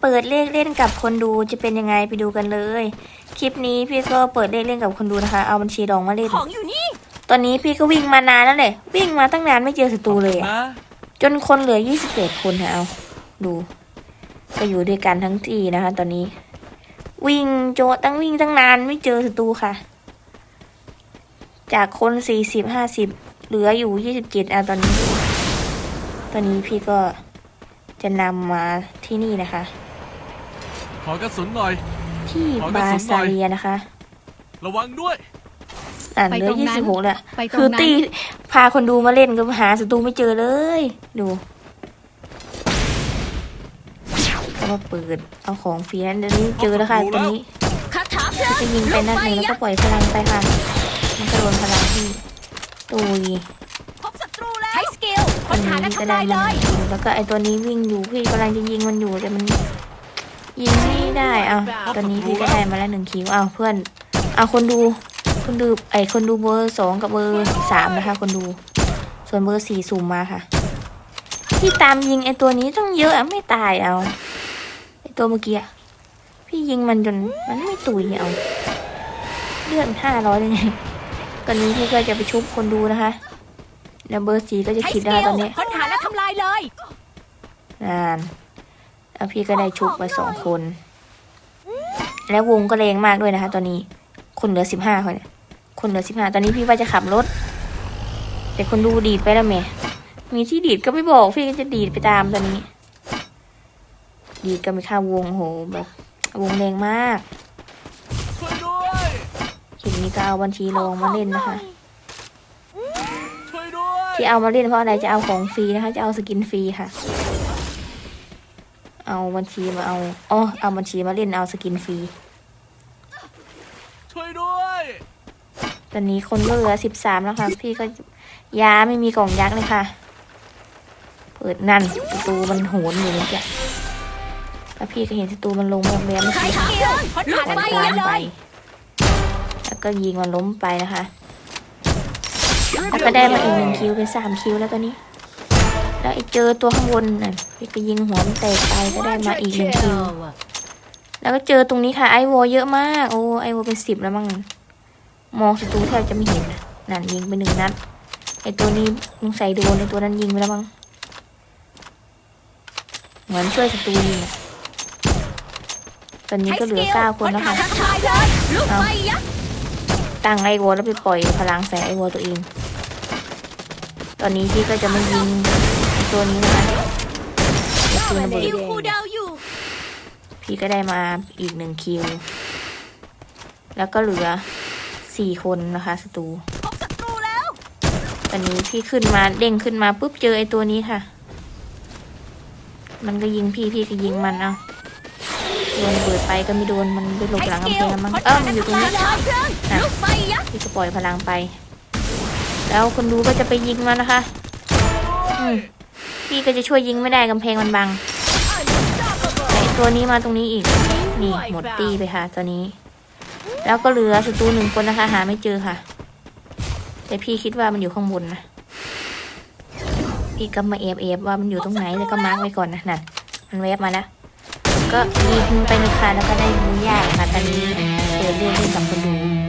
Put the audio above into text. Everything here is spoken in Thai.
เปิดเลขเล่นกับคนดูจะเป็นยังไงไปดูกันเลย คลิปนี้พี่ก็เปิดเลขเล่นกับคนดูนะคะ เอาบัญชีดองมาเล่นของอยู่นี่ ตอนนี้พี่ก็วิ่งมานานแล้วแหละวิ่งมาตั้งนานไม่เจอศัตรูเลยอะนะจนคนเหลือ21คนค่ะเอาดูก็อยู่ด้วยกันทั้งที่นะคะ ตอนนี้ วิ่งโจตั้งวิ่งตั้งนานไม่เจอศัตรูค่ะ จากคน40 50เหลืออยู่27อะตอนนี้ ตอนนี้พี่ก็จะนำมาที่นี่นะคะ ขอกระสุนหน่อย ที่ขอกระบาสุนหน่ซาอยเรียนะคะ ระวังด้วย อ่านไปเหลืตอรงนั้น26แล้วไปตรคืองนั้นตีพาคนดูมาเล่นก็หาศัตรูไม่เจอเลย ดูก็มาเปิด เอาของฟรีนั้นเดี๋ยวนี้เจอแล้วค่ะตัวนี้คาถาเพลิงจะยิงไปนัดหนึ่งแล้วก็ปล่อยพลังไปค่ะ มันก็โดนพลังที่ตุยพบศัตรูแล้วใช้สกิล ตัค้วนหานี้และก็ทำได้ลายเลมายแล้วก็ไอตัวนี้วิ่งอยู่พี่กำลังจะยิงมันอยู่แต่มัน ยิงไม่ได้เอาตอนนี้พี่ก็ได้มาแล้วหนึ่งคิวเอาเพื่อนเอาคนดูคนดูไอคนดูเบอร์สองกับเบอร์สามนะคะ คนดู ส่วนเบอร์สี่สุ่มมาค่ะพี่ตามยิงไอตัวนี้ต้องเยอะอะไม่ตายเอาไอตัวเมื่อกี้อะพี่ยิงมันจนมันไม่ตุยเอาเลือดห้าร้อยเลยไงตอนนี้พี่ก็จะไปชุบคนดูนะคะแล้วเบอร์สี่ก็จะใช้คิดสนะคะกิตลอนนี้ค้นหาและทำลายเลยนาน แล้วพี่ก็ได้ชุบไปสองคน แล้ววงก็แรงมากด้วยนะคะ ตอนนี้ คนเหลือสิบห้าคนคนเหลือสิบห้าตอนนี้พี่ว่าจะขับรถ แต่คนดูดีดไปแล้วแหม่มีที่ดีดก็ไม่บอก พี่ก็จะดีดไปตามตอนนี้ ดีดก็ไม่เข้าวงโหแบบวงแรงมากช่วยด้วยคลิปนี้ก็เอาบัญชีลองมาเล่นนะคะช่วยด้วยที่เอามาเล่นเพราะอะไรจะเอาของฟรีนะคะ จะเอาสกินฟรีค่ะ เอาบัญชีมาเอาอ๋อเอาบัญชีมาเล่นเอาสกินฟรีช่วยด้วย ตอนนี้คนก็เหลือสิบสามแล้วค่ะ พี่ก็ยาไม่มีกล่องยักษ์เลยค่ะ เปิดนั่นประตูมันโหนอยู่เมื่อกี้แล้วพี่ก็เห็นประตูมันลงแบบแบบเมื่อใช้กี้สค่ะกิลค้นหาปล่และอยทำพลาลัยงเลไปยแล้วก็ยิงมันล้มไปนะคะ แล้วก็ได้มาอีกหนึ่งคิวเป็นสามคิวแล้วตอนนี้ แล้วไอ้เจอตัวข้างบนน่ะพี่ก็ยิงหัวมันแตกไปก็ได้มาอีกหนึ่งคิวแล้วก็เจอตรงนี้ค่ะไอวอเยอะมาก โอ้ไอวอเป็นสิบแล้วมั้งมองศัตรูแทบจะไม่เห็นนั่นยิงไปหนึ่งนัดไอตัวนี้ลุงใส่โดนไอตัวนั้นยิงไปแล้วมั้งเหมือนช่วยศัตรูยิงตอนนี้ก็เหลือเก้าคนนแล้วค่ะและทำลาตั้งไอวอแล้วไปปล่อยพลังใส่ไอวอตัวเอง ตอนนี้พี่ก็จะไมายิง ตัวนี้นะคะคิวระเบิดคิวคูดาวอยู่ พี่ก็ได้มาอีกหนึ่งคิว แล้วก็เหลือสี่คนนะคะศัตรูพบศัตรูแล้ว ตอนนี้พี่ขึ้นมาเด้งขึ้นมาปุ๊บเจอไอตัวนี้ค่ะ มันก็ยิงพี่พี่ก็ยิงมันเอาโดนเบิดไปก็ไม่โดนมันไปหลบหลังกำแพงมั้งเออมันอยู่ตรงนี้ยเลยลูกไฟยักษ์พี่ก็ปล่อยพลังไป แล้วคนดูก็จะไปยิงมันนะคะ อืม พี่ก็จะช่วยยิงไม่ได้กำแพงมันบังไอตัวนี้มาตรงนี้อีก นี่หมดตีไปค่ะตัวนี้ แล้วก็เหลือศัตรูหนึ่งคนนะคะ หาไม่เจอค่ะ แต่พี่คิดว่ามันอยู่ข้างบนนะพี่ก็มาเอฟเอฟว่ามันอยู่ตรงไหนแล้วก็มาร์กไว้ก่อนนะนั่นมันเวฟมาแล้วก็ยิงไปเลยค่ะแล้วก็ได้บูย่าค่ะตอนนี้เปิดเรื่องเล่นกับคนดู